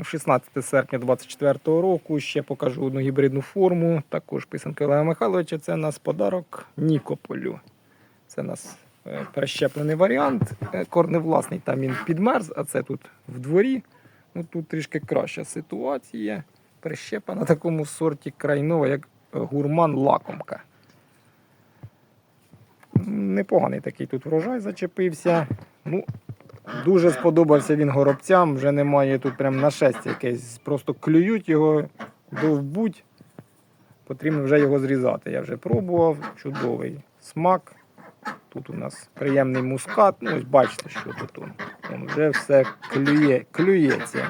Е, 16 серпня 2024 року. Ще покажу одну гібридну форму. Також писанка Олега Михайловича. Це у нас подарок Нікополю. Це у нас е, перещеплений варіант. Е, Корневласний там він підмерз, а це тут в дворі. Ну, тут трішки краща ситуація. Прищепа на такому сорті крайнова, як гурман лакомка. Непоганий такий тут врожай зачепився. Ну, Дуже сподобався він горобцям, вже немає тут прям нашестя якесь. Просто клюють його, довбуть. Потрібно вже його зрізати. Я вже пробував. Чудовий смак. Тут у нас приємний мускат. Ну, ось бачите, що тут. Он вже все клює, клюється.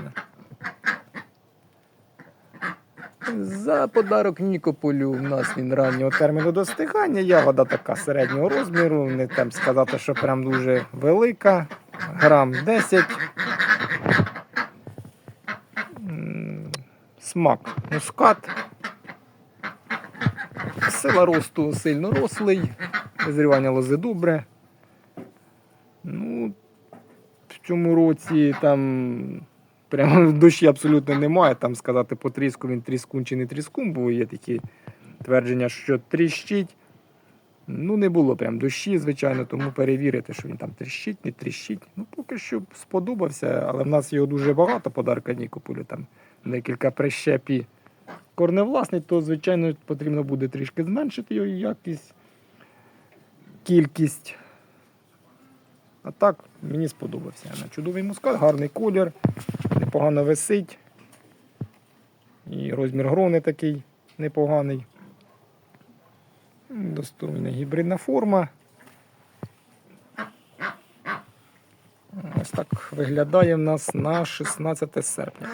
За подарок Нікополю у нас він раннього терміну достигання. Ягода така середнього розміру. Не там сказати, що прям дуже велика. Грам 10. Смак мускат. Сила росту сильно рослий. Визрівання лози добре. Ну, в цьому році там прямо дощі абсолютно немає. Там сказати по тріску він тріскун чи не тріскун, бо є такі твердження, що тріщить. Ну, не було прям дощі, звичайно, тому перевірити, що він там тріщить, не тріщить. Ну, поки що сподобався, але в нас його дуже багато подарка Нікополю, там декілька прищепі. Корневласний, то, звичайно, потрібно буде трішки зменшити його якість, кількість. А так, мені сподобався. Чудовий мускат, гарний колір, непогано висить. І розмір грони такий непоганий. Достойна гібридна форма. Ось так виглядає в нас на 16 серпня.